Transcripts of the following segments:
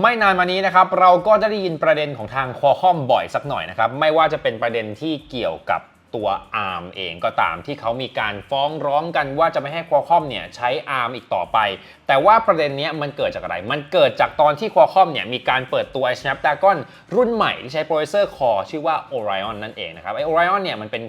ไม่นานมานี้นะครับเราก็ได้ยินประเด็นของทางคอคอมบ่อยสักหน่อยนะครับไม่ว่าจะเป็นประเด็นที่เกี่ยวกับตัว ARM เองก็ตามที่เขามีการฟ้องร้องกันว่าจะไม่ให้ Qualcomm เนี่ยใช้ ARM อีกต่อไป แต่ว่าประเด็นเนี้ยมันเกิดจากอะไร มันเกิดจากตอนที่ Qualcomm เนี่ยมีการเปิดตัว Snapdragon รุ่นใหม่ที่ใช้โปรเซสเซอร์ Core ชื่อว่า Orion นั่นเองนะครับไอ Orion เนี่ยมันเป็น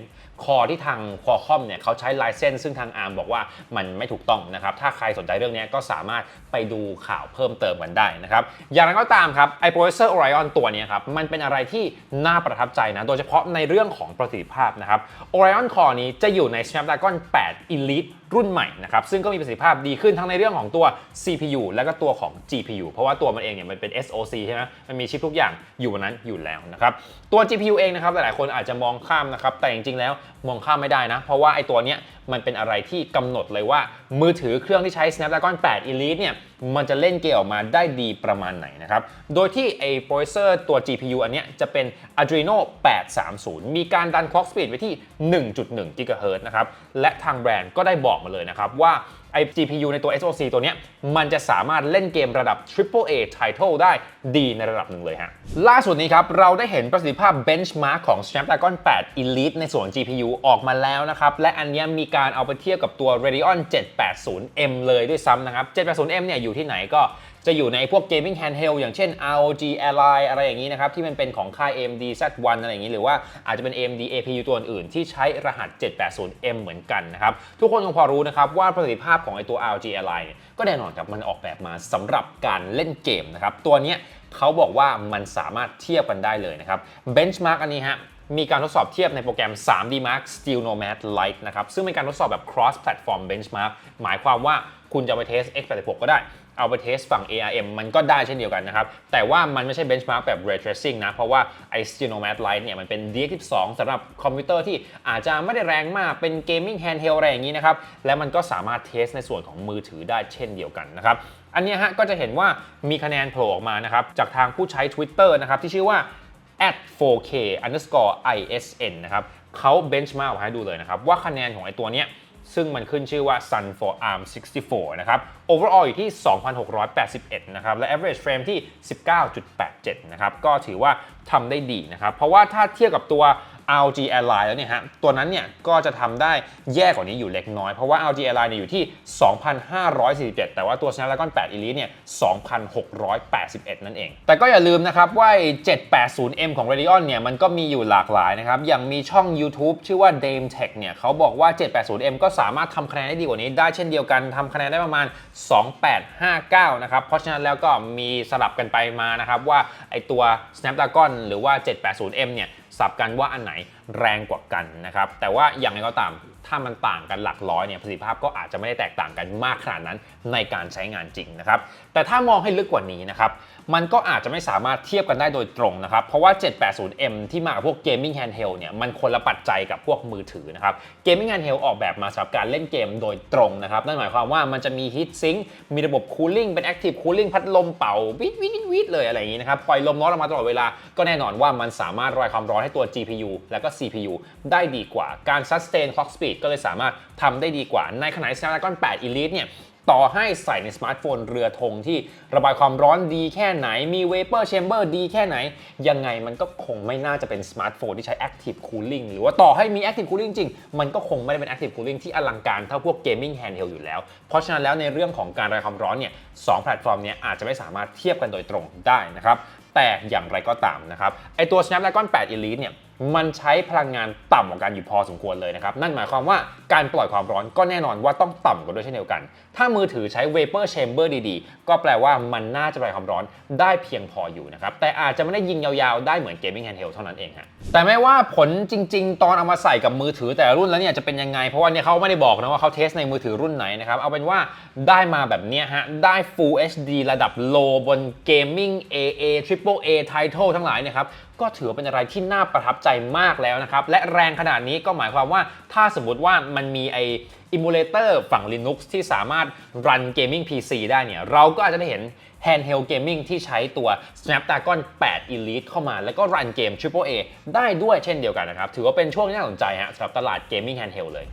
คอที่ทางคอคอมเนี่ยเขาใช้ไลเซนส์ซึ่งทางอาร์มบอกว่ามันไม่ถูกต้องนะครับ ถ้าใครสนใจเรื่องนี้ก็สามารถไปดูข่าวเพิ่มเติมกันได้นะครับ อย่างไรก็ตามครับไอโปรเซสเซอร์ Orion ตัวนี้ครับ มันเป็นอะไรที่น่าประทับใจนะ โดยเฉพาะในเรื่องของประสิทธิภาพนะครับออริออนคอนี้จะอยู่ใน Snapdragon 8 Elite รุ่นใหม่นะครับซึ่งก็มีประสิทธิภาพดีขึ้นทั้งในเรื่องของตัว CPU และก็ตัวของ GPU เพราะว่าตัวมันเองเนี่ยมันเป็น SoC ใช่ไหมมันมีชิปทุกอย่างอยู่บนนั้นอยู่แล้วนะครับตัว GPU เองนะครับหลายๆคนอาจจะมองข้ามนะครับแต่จริงๆแล้วมองข้ามไม่ได้นะ เพราะว่าไอ้ตัวเนี้ย มันเป็นอะไรที่กำหนดเลยว่า มือถือเครื่องที่ใช้ Snapdragon 8 Elite เนี่ยมันจะเล่นเกมออกมาได้ดีประมาณไหนนะครับ โดยที่ไอ้โปรเซอร์ตัว GPU อันเนี้ยจะเป็น Adreno 830 มีการดัน clock speed ไว้ที่ 1.1 GHz นะครับ และทางแบรนด์ก็ได้บอกมาเลยนะครับว่า ไอ้ GPU ในตัว SoC ตัวเนี้ยมันจะสามารถเล่นเกมระดับ Triple A Title ได้ดีในระดับหนึ่งเลยฮะ ล่าสุดนี้ครับ เราได้เห็นประสิทธิภาพ benchmark ของ Snapdragon 8 Elite ในส่วน GPU ออกมาแล้วนะครับ และอันนี้มีการเอาไปเทียบกับตัว Radeon 780M เลยด้วยซ้ำนะครับ 780M เนี่ยอยู่ที่ไหนก็ จะอยู่ในพวก gaming handheld อย่างเช่น ROG Ally อะไรอย่างนี้นะครับ ที่มันเป็นของค่าย AMD Z1 อะไรอย่างนี้ หรือว่าอาจจะเป็น AMD APU ตัวอื่นที่ใช้รหัส 780M เหมือนกันนะครับ ทุกคนคงพอรู้นะครับ ว่าประสิทธิภาพของไอตัว ROG Ally เนี่ยก็แน่นอนครับมันออกแบบมาสำหรับการเล่นเกมนะครับ ตัวนี้เขาบอกว่ามันสามารถเทียบกันได้เลยนะครับ benchmark อันนี้ฮะ มีการทดสอบเทียบในโปรแกรม 3D Mark Steel Nomad Lite นะครับ ซึ่งเป็นการทดสอบแบบ cross platform benchmark หมายความว่าคุณจะไปเทส x86 ก็ได้ เอาไปเทสฝั่ง ARM มันก็ได้เช่นเดียวกันนะครับ แต่ว่ามันไม่ใช่ benchmark แบบ ray tracing นะ เพราะว่าไอ Steel Nomad Lite เนี่ย มันเป็น DX12 สำหรับคอมพิวเตอร์ที่อาจจะไม่ได้แรงมาก เป็น gaming handheld อะไรอย่างนี้นะครับ และมันก็สามารถเทสในส่วนของมือถือได้เช่นเดียวกันนะครับ อันนี้ฮะก็จะเห็นว่ามีคะแนนโผล่ออกมานะครับจากทางผู้ใช้ Twitter นะครับที่ชื่อว่า at 4k underscore isn นะครับเขา benchmark มาให้ดูเลยนะครับ ว่าคะแนนของไอตัวเนี้ยซึ่งมันขึ้นชื่อว่า Sun for ARM 64 นะครับ overall อยู่ที่ 2,681 นะครับ และ average frame ที่ 19.87 นะครับ ก็ถือว่าทำได้ดีนะครับ เพราะว่าถ้าเทียบกับตัว ROG Ally แล้วเนี่ยฮะ ตัวนั้นเนี่ยก็จะทำได้แย่กว่านี้อยู่เล็กน้อย เพราะว่า ROG Ally เนี่ยอยู่ที่ 2,547 แต่ว่าตัว Snapdragon 8 Elite เนี่ย 2,681 นั่นเอง แต่ก็อย่าลืมนะครับว่า 780M ของ Radeon เนี่ยมันก็มีอยู่หลากหลายนะครับ อย่างมีช่อง YouTube ชื่อว่า Dame Tech เนี่ยเขาบอกว่า 780M ก็สามารถทำคะแนนได้ดีกว่านี้ ได้เช่นเดียวกันทำคะแนนได้ประมาณ 2859 นะครับ เพราะฉะนั้นแล้วก็มีสลับกันไปมานะครับว่าไอตัว Snapdragon หรือว่า 780M เนี่ย สับกันว่าอันไหนแรงกว่ากันนะครับแต่ว่าอย่างไรก็ตาม ถ้ามันต่างกันหลักร้อยเนี่ยประสิทธิภาพก็อาจจะไม่ได้แตกต่างกันมากขนาดนั้นในการใช้งานจริงนะครับ แต่ถ้ามองให้ลึกกว่านี้นะครับ มันก็อาจจะไม่สามารถเทียบกันได้โดยตรงนะครับ เพราะว่า 780M ที่มากับพวก Gaming Handheld เนี่ย มันคนละปัจจัยกับพวกมือถือนะครับ Gaming Handheld ออกแบบมาสำหรับการเล่นเกมโดยตรงนะครับ นั่นหมายความว่ามันจะมี Heat Sink มีระบบ Cooling เป็น Active Cooling พัดลมเป่าวิดวิดวิดเลยอะไรอย่างนี้นะครับ ปล่อยลมร้อนออกมาตลอดเวลา ก็แน่นอนว่ามันสามารถระบายความร้อนให้ตัว GPU และก็ CPU ได้ดีกว่าการ sustain clock speed ก็ก็เลยสามารถทำได้ดีกว่า ในขณะที่ Snapdragon 8 Elite เนี่ยต่อให้ใส่ในสมาร์ทโฟนเรือธงที่ระบายความร้อนดีแค่ไหน มี Vapor Chamber ดีแค่ไหน ยังไงมันก็คงไม่น่าจะเป็นสมาร์ทโฟนที่ใช้ Active Cooling หรือว่าต่อให้มี Active Cooling จริง มันก็คงไม่ได้เป็น Active Cooling ที่อลังการเท่าพวก Gaming Handheld อยู่แล้ว เพราะฉะนั้นแล้วในเรื่องของการระบายความร้อนเนี่ยสองแพลตฟอร์มเนี้อาจจะไม่สามารถเทียบกันโดยตรงได้นะครับแต่อย่างไรก็ตามนะครับไอตัว Snapdragon 8 Elite เนี่ย มันใช้พลังงานต่ำกว่ากันอยู่พอสมควรเลยนะครับ นั่นหมายความว่าการปล่อยความร้อนก็แน่นอนว่าต้องต่ำกว่าด้วยเช่นเดียวกัน ถ้ามือถือใช้ Vapor Chamber ดีๆ ก็แปลว่ามันน่าจะปล่อยความร้อนได้เพียงพออยู่นะครับ แต่อาจจะไม่ได้ยิงยาวๆ ได้เหมือน Gaming Handheld เท่านั้นเองฮะแต่ไม่ว่าผลจริง ๆ ตอนเอามาใส่กับมือถือแต่รุ่นแล้วเนี่ยจะเป็นยังไง เพราะว่าเนี่ยเขาไม่ได้บอกนะว่าเขาเทสในมือถือรุ่นไหนนะครับเอาเป็นว่าได้มาแบบเนี้ยฮะได้ Full HD ระดับ low บน Gaming AA Triple A Title ทั้งหลายนี่ยครับก็ถือเป็นอะไรที่น่าประทับใจมากแล้วนะครับ และแรงขนาดนี้ก็หมายความว่าถ้าสมมติว่ามันมีไออิมูเลเตอร์ฝั่ง Linux ที่สามารถรันเกมมิ่ง PC ได้เนี่ย เราก็อาจจะได้เห็น Handheld Gaming ที่ใช้ตัว Snapdragon 8 Elite เข้ามา แล้วก็รันเกม Triple A ได้ด้วยเช่นเดียวกันนะครับ ถือว่าเป็นช่วงที่น่าสนใจฮะสำหรับตลาดเกมมิ่ง Handheld เลย